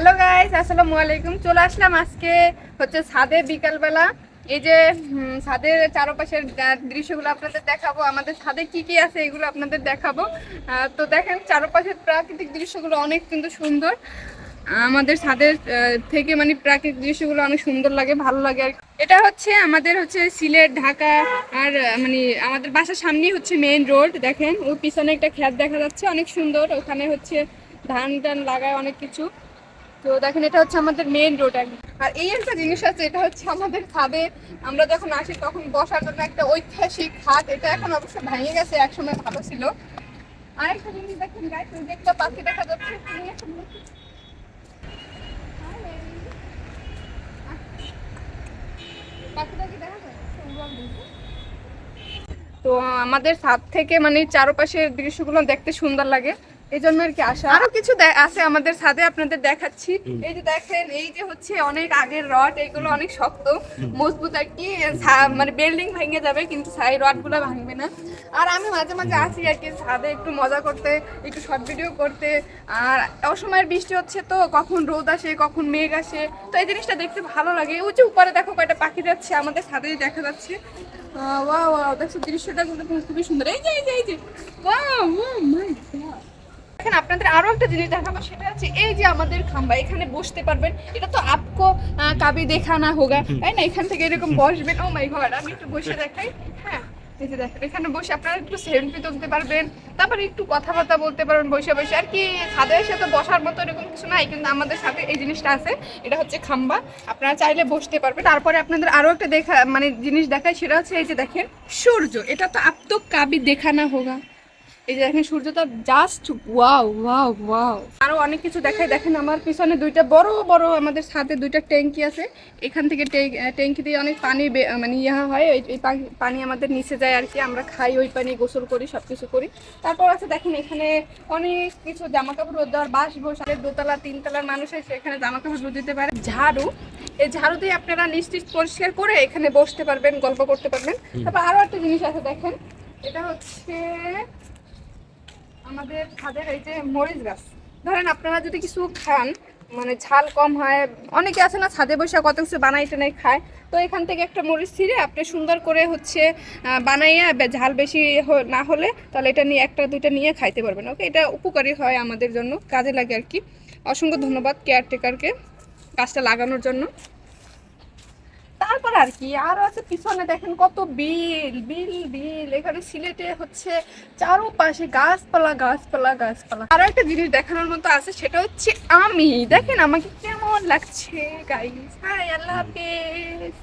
Hello guys আসসালামু আলাইকুম চলে আসলাম আজকে হচ্ছে ছাদে বিকালবেলা। এই যে ছাদের চারপাশের দৃশ্যগুলো আপনাদের দেখাবো। আমাদের ছাদে কি কি আছে এগুলো আপনাদের দেখাবো। তো দেখেন, চারপাশের প্রাকৃতিক দৃশ্যগুলো অনেক কিন্তু সুন্দর। আমাদের ছাদের থেকে মানে প্রাকৃতিক দৃশ্যগুলো অনেক সুন্দর লাগে, ভালো লাগে আর এটা হচ্ছে আমাদের হচ্ছে সিলেট, ঢাকা আর মানে আমাদের বাসার সামনেই হচ্ছে মেইন রোড দেখেন। ওর পিছনে একটা খ্যাত দেখা যাচ্ছে, অনেক সুন্দর। ওখানে হচ্ছে ধান টান লাগায় অনেক কিছু। তো দেখেন, এটা হচ্ছে আমাদের মেইন রোড আর এই একটা জিনিস আছে, এটা হচ্ছে আমাদের ছাদে আমরা যখন আসি, তখন বসার জন্য একটা ঐতিহাসিক খাট। এটা এখন অবশ্য ভেঙে গেছে, একসময় ভালো ছিল। আরেকটা জিনিস দেখেন যে একটা পাখি দেখা যাচ্ছে তো আমাদের ছাদ থেকে মানে চারপাশের দৃশ্যগুলো দেখতে সুন্দর লাগে। এই জন্য আর কি আসা আরও কিছু দে- আছে আমাদের ছাদে আপনাদের দেখাচ্ছি। এই যে দেখেন এই যে হচ্ছে অনেক আগের রড এগুলো অনেক শক্ত মজবুত আর কি। মানে বিল্ডিং ভেঙে যাবে কিন্তু সাই রডগুলো ভাঙবে না। আর আমি মাঝে মাঝে আসি আর কি ছাদে একটু মজা করতে একটু শর্ট ভিডিও করতে। আর অসময়ের বৃষ্টি হচ্ছে তো কখন রোদ আসে কখন মেঘ আসে। তো এই জিনিসটা দেখতে ভালো লাগে। ওই যে উপরে দেখো কয়টা পাখি যাচ্ছে আমাদের ছাদেই দেখা যাচ্ছে। ওয়াও ওয়াও দেখছ দৃশ্যটা কিন্তু খুবই সুন্দর। এই যে এই যে এই যে। ওয়াও মাই গড আপনাদের আরও একটা জিনিস দেখাবো সেটা হচ্ছে এই যে আমাদের খাম্বা এখানে বসতে পারবেন। এটা তো আপকো কাবি দেখা না হোগা তাই না? এখান থেকে এরকম বসবেন ও মাই গড আমি একটু বসে দেখাই। হ্যাঁ এই যে দেখেন এখানে বসে আপনারা একটু সেলফি তুলতে পারবেন তারপরে একটু কথাবার্তা বলতে পারবেন বসে বসে। আর কি এসে তো বসার মতো এরকম কিছু নাই কিন্তু আমাদের সাথে এই জিনিসটা আছে এটা হচ্ছে খাম্বা। আপনারা চাইলে বসতে পারবেন। তারপরে আপনাদের আরও একটা দেখা মানে জিনিস দেখায় সেটা হচ্ছে এই যে দেখেন সূর্য এটা তো আপ তো কাবি দেখা না হোগা। এই যে দেখেন সূর্যটা জাস্ট ওয়াও ওয়াও ওয়াও আরও অনেক কিছু দেখায়। দেখেন আমার পিছনে দুইটা বড় বড় আমাদের ছাদে দুইটা ট্যাঙ্কি আছে। এখান থেকে ট্যাঙ্কি দিয়ে অনেক পানি মানে ইয়া হয়। ওই এই পানি- আমাদের নিচে যায় আর কি। আমরা খাই ওই পানি গোসল করি সব কিছু করি। তারপর আছে দেখেন এখানে অনেক কিছু জামা কাপড় রোদ দেওয়ার বাস বসে দোতলা তিনতলার মানুষ এসে এখানে জামা কাপড় রোদ দিতে পারে। ঝাড়ু। এই ঝাড়ু দিয়ে আপনারা নিশ্চিত পরিষ্কার করে এখানে বসতে পারবেন গল্প করতে পারবেন। তারপর আরও একটা জিনিস আছে দেখেন। এটা হচ্ছে আমাদের ছাদের এই যে মরিচ গাছ। ধরেন আপনারা যদি কিছু খান মানে ঝাল কম হয়, অনেকে আছে না ছাদে বসে কত কিছু বানাই টানাই খায়, তো এখান থেকে একটা মরিচ ছিঁড়ে আপনি সুন্দর করে হচ্ছে বানাইয়া ঝাল বেশি না হলে তাহলে এটা নিয়ে একটা দুইটা নিয়ে খাইতে পারবেন, ওকে? এটা উপকারী হয় আমাদের জন্য, কাজে লাগে আর কি। অসংখ্য ধন্যবাদ কেয়ারটেকারকে গাছটা লাগানোর জন্য। তারপর আর কি, আরও আছে পিছনে দেখেন কত বিল বিল বিল, এখানে সিলেটে হচ্ছে চারোপাশে গাছপালা গাছপালা গাছপালা। আরও একটা জিনিস দেখানোর মতো আছে, সেটা হচ্ছে আমি। দেখেন আমাকে কেমন লাগছে গাইস হাই আল্লাহ হাফেজ